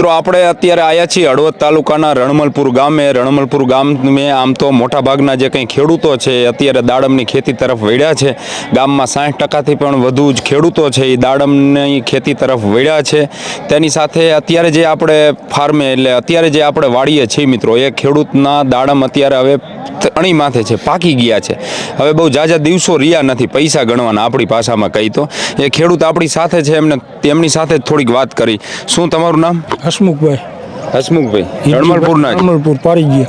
મિત્રો, આપણે અત્યારે આવ્યા છીએ હળવદ તાલુકાના રણમલપુર ગામે. રણમલપુર ગામે આમ તો મોટાભાગના જે કંઈ ખેડૂતો છે અત્યારે દાડમની ખેતી તરફ વળ્યા છે. ગામમાં સાઠ ટકાથી પણ વધુ જ ખેડૂતો છે એ દાડમની ખેતી તરફ વળ્યા છે. તેની સાથે અત્યારે જે આપણે ફાર્મે, એટલે અત્યારે જે આપણે વાડીએ છીએ મિત્રો, એ ખેડૂતના દાડમ અત્યારે હવે અણી માથે છે પાકી ગયા છે. હવે બહુ જાજા દિવસો રહ્યા નથી પૈસા ગણવાના આપણી ભાષામાં કહી તો. એ ખેડૂત આપણી સાથે છે એમને તેમની સાથે જ થોડીક વાત કરી. શું તમારું નામ? હસમુખભાઈ. હસમુખભાઈ રણમલપુરના રણમલપુર પારી ગયા.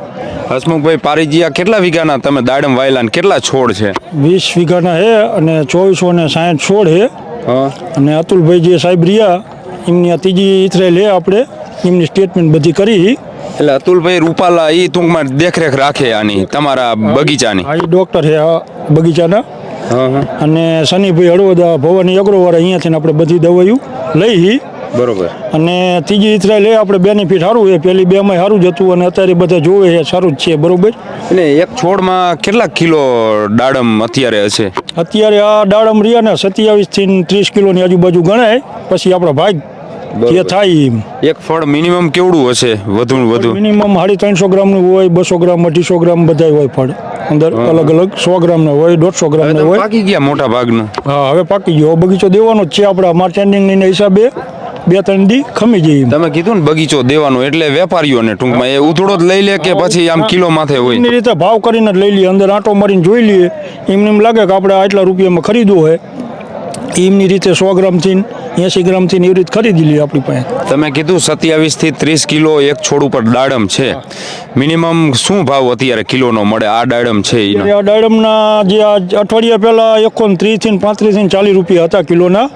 હસમુખભાઈ પારીજીયા કેટલા વીઘાના તમે દાડમ વાયલા ને કેટલા છોડ છે? વીસ વીઘાના હે અને ચોવીસો ને સાઠ છોડ હે. હા. અને અતુલભાઈ જે સાહેબ રહ્યા એમની આ ત્રીજી ઇથરે લે આપણે એમની સ્ટેટમેન્ટ બધી કરી. એટલે અતુલભાઈ રૂપાલા એ ટૂંકમાં દેખરેખ રાખે આની તમારા બગીચાની. આ ડોક્ટર છે બગીચાના. હા હા. અને શનિભાઈ હળવદા ભવાની અગ્રવાળા અહીંયાથી આપણે બધી દવાઈઓ લઈ બરોબર. અને ત્રીજી ઇતરાય લઈ આપણે બેનિફિટ સારું છે. પેલી બેમાં સારું જ હતું અને અત્યારે બધા જોવે છે સારું જ છે બરોબર? અને એક છોડમાં કેટલા કિલો દાડમ અત્યારે હશે? અત્યારે આ દાડમ રહ્યા ને સત્યાવીસથી ત્રીસ કિલોની આજુબાજુ ગણાય. પછી આપણો ભાગ જે થાય એમ. એક ફળ મિનિમમ કેવડું હશે વધુ વધુ? મિનિમમ સાડી ત્રણસો ગ્રામનું હોય બસો ગ્રામ અઢીસો ગ્રામ બધા હોય ફળ. અંદર અલગ અલગ સો ગ્રામના હોય દોઢસો ગ્રામ ગ્રામના હોય. પાકી ગયા મોટા ભાગનું. હા હવે પાકી ગયો. બગીચો દેવાનો જ છે આપણા. માર્ચ એન્ડિંગની હિસાબે બે ત્રણ દી ખમી જઈએ તમે કીધું ને બગીચો દેવાનો એટલે વેપારીઓને ટૂંકમાં એ ઉથડો જ લઈ લે કે પછી આમ કિલો માથે હોય? એની રીતે ભાવ કરીને જ લઈ લઈએ. અંદર આંટો મારીને જોઈ લઈએ. એમને એમ લાગે કે આપણે આટલા રૂપિયામાં ખરીદવું હોય. એમની રીતે સો ગ્રામથી એંસી ગ્રામથી એવી રીતે ખરીદી લઈએ આપણી પાસે. તમે કીધું સત્યાવીસથી ત્રીસ કિલો એક છોડ ઉપર દાડમ છે. મિનિમમ શું ભાવ અત્યારે કિલોનો મળે? આ દાડમ છે આ દાડમના જે આ અઠવાડિયા પહેલાં એકો ત્રીસથી પાંત્રીસથી ચાલીસ રૂપિયા હતા કિલોના.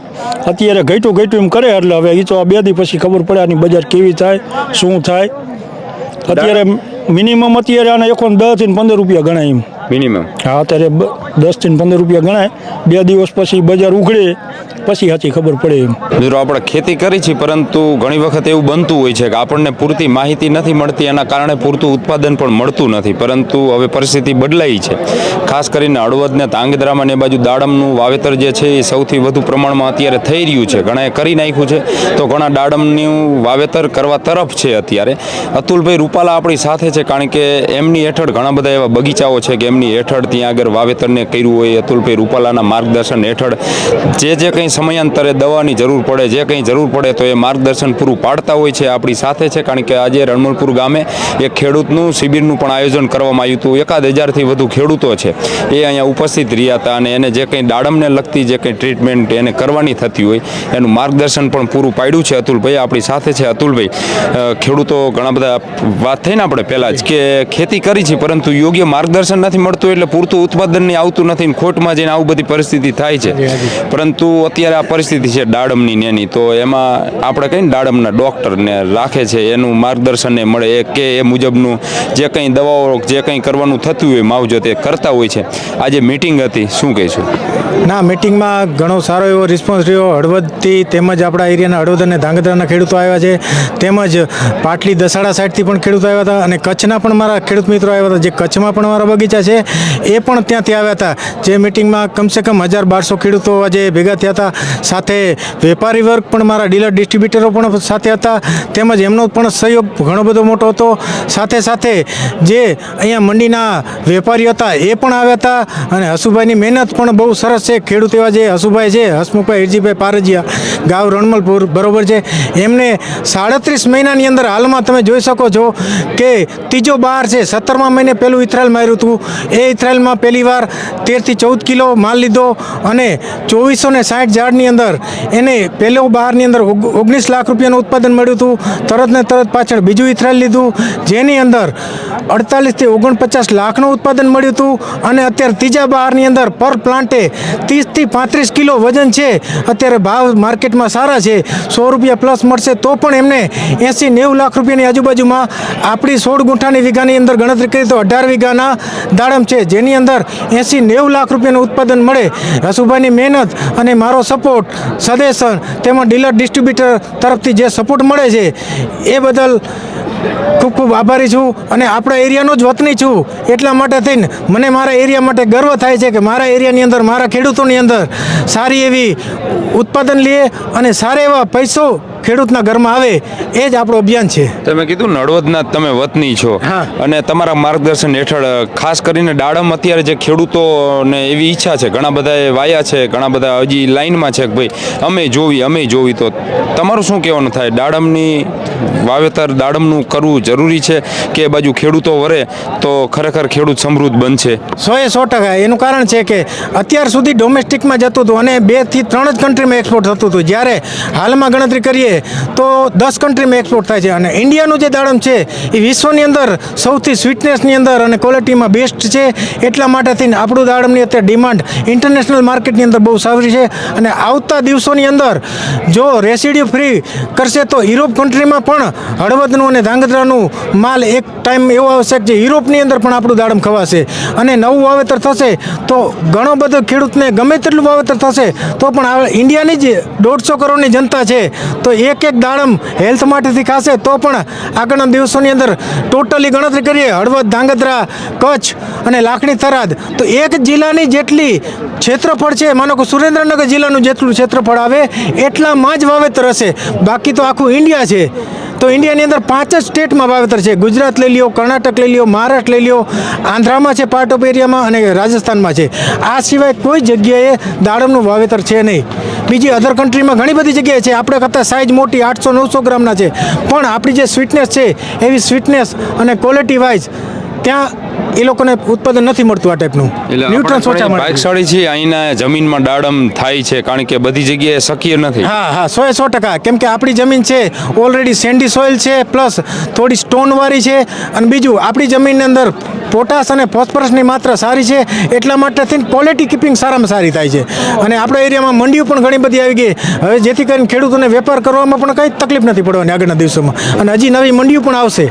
અત્યારે ઘટ્યું ઘટ્યું એમ કરે એટલે હવે એ તો આ બે દી પછી ખબર પડે આની બજાર કેવી થાય શું થાય. અત્યારે મિનિમમ અત્યારે આના એકો દસથી પંદર રૂપિયા ગણાય એમ. મિનિમમ. હા અત્યારે દસથી પંદર રૂપિયા ગણાય. બે દિવસ પછી બજાર ઉઘડે પછી સાચી ખબર પડે એમ. મિત્રો આપણે ખેતી કરી છે પરંતુ ઘણી વખત એવું બનતું હોય છે કે આપણને પૂરતી માહિતી નથી મળતી એના કારણે પૂરતું ઉત્પાદન પણ મળતું નથી. પરંતુ હવે પરિસ્થિતિ બદલાઈ છે. ખાસ કરીને હળવદ ને તાંગધ્રામાં ને એ બાજુ દાડમનું વાવેતર જે છે એ સૌથી વધુ પ્રમાણમાં અત્યારે થઈ રહ્યું છે. ઘણાએ કરી નાખ્યું છે. તો ઘણા દાડમનું વાવેતર કરવા તરફ છે અત્યારે. અતુલભાઈ રૂપાલા આપણી સાથે છે કારણ કે એમની હેઠળ ઘણા બધા એવા બગીચાઓ છે કે એમની હેઠળ ત્યાં આગળ વાવેતરને કર્યું હોય અતુલભાઈ રૂપાલાના માર્ગદર્શન હેઠળ જે જે કંઈ સમયાંતરે દવાની જરૂર પડે, જે કંઈ જરૂર પડે તો એ માર્ગદર્શન પૂરું પાડતા હોય છે આપણી સાથે છે, કારણ કે આજે રણમલપુર ગામે એક ખેડૂતનું શિબિરનું પણ આયોજન કરવામાં આવ્યું હતું. એકાદ હજારથી વધુ ખેડૂતો છે એ અહીંયા ઉપસ્થિત રહ્યા હતા અને એને જે કંઈ દાડમને લગતી જે કંઈ ટ્રીટમેન્ટ એને કરવાની થતી હોય એનું માર્ગદર્શન પણ પૂરું પાડ્યું છે અતુલભાઈ આપણી સાથે છે અતુલભાઈ ખેડૂતો ઘણા બધા વાત થઈને આપણે પહેલાં જ કે ખેતી કરી છે, પરંતુ યોગ્ય માર્ગદર્શન નથી મળતું એટલે પૂરતું ઉત્પાદન નહીં આવતું નથી ને ખોટમાં જઈને આવું બધી પરિસ્થિતિ થાય છે. પરંતુ અત્યારે આ પરિસ્થિતિ છે દાડમની નેની. તો એમાં આપણે કંઈ દાડમના ડૉક્ટરને રાખે છે એનું માર્ગદર્શન એ મળે. એ કે એ મુજબનું જે કંઈ દવાઓ જે કંઈ કરવાનું થતું હોય માવજત એ કરતા હોય છે. આજે મિટિંગ હતી. શું કહીશું? ના મિટિંગમાં ઘણો સારો એવો રિસ્પોન્સ રહ્યો. હળવદથી તેમજ આપણા એરિયાના હળવદ અને ધાંગધ્રાના ખેડૂતો આવ્યા છે. તેમજ પાટલી દસાડા સાઈડથી પણ ખેડૂતો આવ્યા હતા. અને કચ્છના પણ મારા ખેડૂત મિત્રો આવ્યા હતા. જે કચ્છમાં પણ મારા બગીચા છે. એ પણ ત્યાંથી આવ્યા હતા. જે મિટિંગમાં કમસે કમ હજાર બારસો ખેડૂતો આજે ભેગા થયા હતા. સાથે વેપારી વર્ગ પણ મારા ડીલર ડિસ્ટ્રીબ્યુટરો પણ સાથે હતા. તેમજ એમનો પણ સહયોગ ઘણો બધો મોટો હતો. સાથે સાથે જે અહીંયા મંડીના વેપારીઓ હતા એ પણ આવ્યા હતા. અને હસુભાઈની મહેનત પણ બહુ સરસ છે. ખેડૂત એવા જે હસુભાઈ છે, હસમુખભાઈ, હિરજીભાઈ પારજીયા, ગાવ રણમલપુર બરોબર છે. એમને સાડત્રીસ મહિનાની અંદર હાલમાં તમે જોઈ શકો છો કે ત્રીજો બહાર છે. સત્તરમા મહિને પહેલું ઇથરાલ માર્યું હતું. એ ઇથરાયલમાં પહેલી વાર તેરથી ચૌદ કિલો માલ લીધો અને ચોવીસો ને સાઠ ઝાડની અંદર એને પહેલો બહારની અંદર ઓગ- ઓગણીસ લાખ રૂપિયાનું ઉત્પાદન મળ્યું હતું. તરત ને તરત પાછળ બીજું ઇથરાયલ લીધું, જેની અંદર અડતાલીસથી ઓગણપચાસ લાખનું ઉત્પાદન મળ્યું હતું અને અત્યારે ત્રીજા બહારની અંદર પર પ્લાન્ટે ત્રીસથી પાંત્રીસ કિલો વજન છે. અત્યારે ભાવ માર્કેટમાં સારા છે. સો રૂપિયા પ્લસ મળશે તો પણ એમને એંસી નેવું લાખ રૂપિયાની આજુબાજુમાં આપણી સોળ ગુંઠાની વીઘાની અંદર ગણતરી કરી તો અઢાર વીઘાના દાડમ છે, જેની અંદર એંસી નેવું લાખ રૂપિયાનું ઉત્પાદન મળે. રસુભાઈની મહેનત અને મારો સપોર્ટ સદેશન તેમજ ડીલર ડિસ્ટ્રીબ્યુટર તરફથી જે સપોર્ટ મળે છે, એ બદલ ખૂબ ખૂબ આભારી છું અને આપણા એરિયાનો જ વતની છું. એટલા માટે થઈને મને મારા એરિયા માટે ગર્વ થાય છે કે મારા એરિયાની અંદર, મારા ખેડૂતોની અંદર સારી એવી ઉત્પાદન લે અને સારા એવા પૈસો ખેડૂતના ઘરમાં આવે એ જ આપણું અભિયાન છે. તમે કીધું નડવદના તમે વતની છો. અને તમારા માર્ગદર્શન હેઠળ ખાસ કરીને દાડમ અત્યારે જે ખેડૂતોને એવી ઈચ્છા છે ઘણા બધા એ વાયા છે ઘણા બધા હજી લાઈનમાં છે કે ભાઈ અમે જોવી અમે જોવી. તો તમારું શું કહેવાનું થાય? દાડમની વાવેતર દાડમનું કરવું જરૂરી છે કે એ બાજુ ખેડૂતો વરે તો ખરેખર ખેડૂત સમૃદ્ધ બનશે? સો એ સો ટકા. એનું કારણ છે કે અત્યાર સુધી ડોમેસ્ટિકમાં જતું હતું અને બેથી ત્રણ જ કન્ટ્રીમાં એક્સપોર્ટ થતું હતું. જ્યારે હાલમાં ગણતરી કરીએ તો દસ કન્ટ્રીમાં એક્સપોર્ટ થાય છે. અને ઇન્ડિયાનું જે દાડમ છે, એ વિશ્વની અંદર સૌથી સ્વીટનેસની અંદર અને ક્વોલિટીમાં બેસ્ટ છે. એટલા માટે થઈને આપણું દાડમની અત્યારે ડિમાન્ડ ઇન્ટરનેશનલ માર્કેટની અંદર બહુ સારી છે. અને આવતા દિવસોની અંદર જો રેસિડ્યુ ફ્રી કરશે તો યુરોપ કન્ટ્રીમાં પણ હળવદનું અને ધાંગધ્રાનું માલ એક ટાઈમ એવો આવશે કે યુરોપની અંદર પણ આપણું દાડમ ખવાશે. અને નવું વાવેતર થશે તો ઘણો બધો ખેડૂતને ગમે તેટલું વાવેતર થશે તો પણ ઇન્ડિયાની જ દોઢસો કરોડની જનતા છે. તો એક એક દાડમ હેલ્થ માટેથી ખાશે, તો પણ આગળના દિવસોની અંદર ટોટલી ગણતરી કરીએ. હળવદ, ધાંગધ્રા, કચ્છ અને લાખણી, થરાદ. તો એક જિલ્લાની જેટલી ક્ષેત્રફળ છે, માનો કે સુરેન્દ્રનગર જિલ્લાનું જેટલું ક્ષેત્રફળ આવે, એટલામાં જ વાવેતર હશે. બાકી તો આખું ઇન્ડિયા છે. તો ઇન્ડિયાની અંદર પાંચ જ સ્ટેટમાં વાવેતર છે. ગુજરાત લઈ લ્યો, કર્ણાટક લઈ લ્યો, મહારાષ્ટ્ર લઈ લ્યો, આંધ્રામાં છે પાર્ટ ઓફ એરિયામાં અને રાજસ્થાનમાં છે. આ સિવાય કોઈ જગ્યાએ દાડમનું વાવેતર છે નહીં. બીજી અધર કન્ટ્રીમાં ઘણી બધી જગ્યાએ છે. આપણે કરતાં સાઇઝ મોટી આઠસો, નવસો ગ્રામના છે. પણ આપણી જે સ્વીટનેસ છે, એવી સ્વીટનેસ અને ક્વોલિટી વાઇઝ ત્યાં એ લોકોને ઉત્પાદન નથી મળતું આ ટાઈપનું ન્યુટ્રન્સ ઓછા મળે ભાગશાળી છે અહીંના જમીનમાં દાડમ થાય છે કારણ કે બધી જગ્યાએ શક્ય નથી. હા હા સો સો ટકા. કેમ કે આપણી જમીન છે ઓલરેડી સેન્ડી સોઇલ છે પ્લસ થોડી સ્ટોનવાળી છે અને બીજું આપણી જમીનની અંદર પોટાશ અને ફોસ્ફરસની માત્રા સારી છે એટલા માટે થઈને ક્વોલિટી કીપિંગ સારામાં સારી થાય છે. અને આપણા એરિયામાં મંડીઓ પણ ઘણી બધી આવી ગઈ. હવે જેથી કરીને ખેડૂતોને વેપાર કરવામાં પણ કંઈ તકલીફ નથી પડવાની આગળના દિવસોમાં. અને હજી નવી મંડીઓ પણ આવશે.